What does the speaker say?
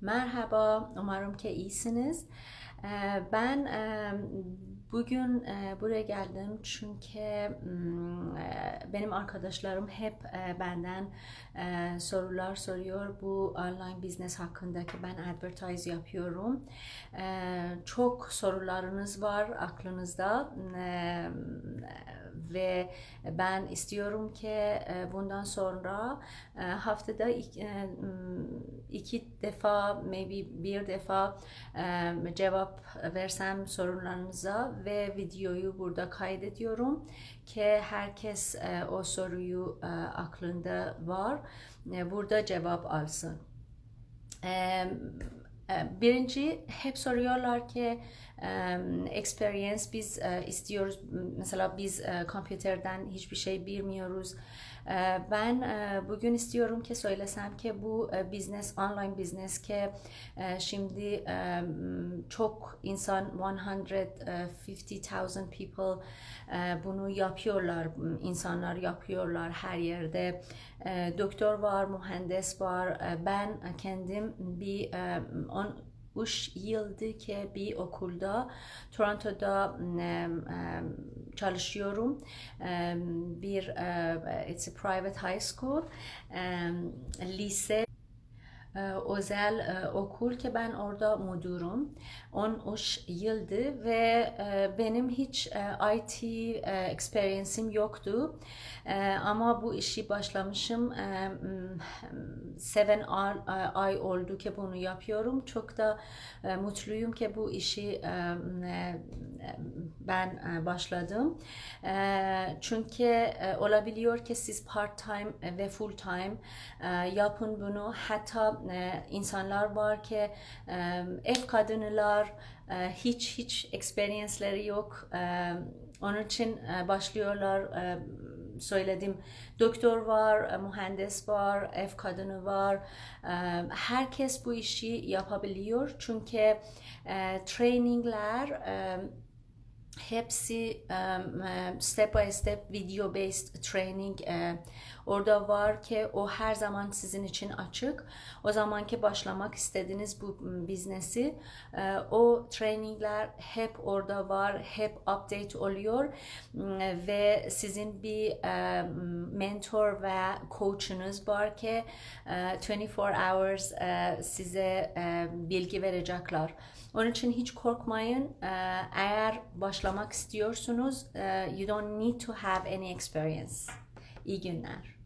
Merhaba, umarım ki iyisiniz. Ee, Ben e, bugün e, buraya geldim çünkü mm, e, benim arkadaşlarım hep benden sorular soruyor. Bu online business hakkındaki ben advertise yapıyorum. Çok sorularınız var aklınızda ve ben istiyorum ki e, bundan sonra e, haftada iki, e, iki defa, maybe bir defa e, cevap versem sorularınıza ve videoyu burada kaydediyorum ki herkes e, o soruyu e, aklında var, e, burada cevap alsın. E, e, Birinci hep soruyorlar ki e, experience biz e, istiyoruz. Mesela biz e, computerden hiçbir şey bilmiyoruz. E, Ben e, bugün istiyorum ki söylesem ki bu e, business online business ki e, şimdi e, çok insan 150,000 people e, bunu yapıyorlar. İnsanlar yapıyorlar her yerde. E, doktor var mühendis var. E, ben kendim bir e, on, üç yıldır ki bir okulda Toronto'da e, çalışıyorum. Bir e, it's a private high school. Lise özel e, okul ki ben orada müdürüm. 13 yıldır ve e, benim hiç e, IT e, experience'im yoktu. E, ama bu işi başlamışım. E, 7 ay, oldu ki bunu yapıyorum. Çok da e, mutluyum ki bu işi e, e, ben e, başladım. E, çünkü e, olabiliyor ki siz part time ve full time e, yapın bunu. Hatta insanlar var ki ev kadınlar e, hiç hiç experience'leri yok. Onun için e, başlıyorlar. E, söyledim. Doktor var, e, mühendis var, ev kadını var. Herkes bu işi yapabiliyor. Çünkü trainingler hepsi um, step by step video based training e, orada var ki o her zaman sizin için açık. O zamanki başlamak istediğiniz bu biznesi e, o trainingler hep orada var, hep update oluyor M, ve sizin bir e, mentor ve coach'unuz var ki e, 24 hours e, size e, bilgi verecekler. Onun için hiç korkmayın. E, Eğer başlamak istiyorsunuz, e, you don't need to have any experience. İyi günler.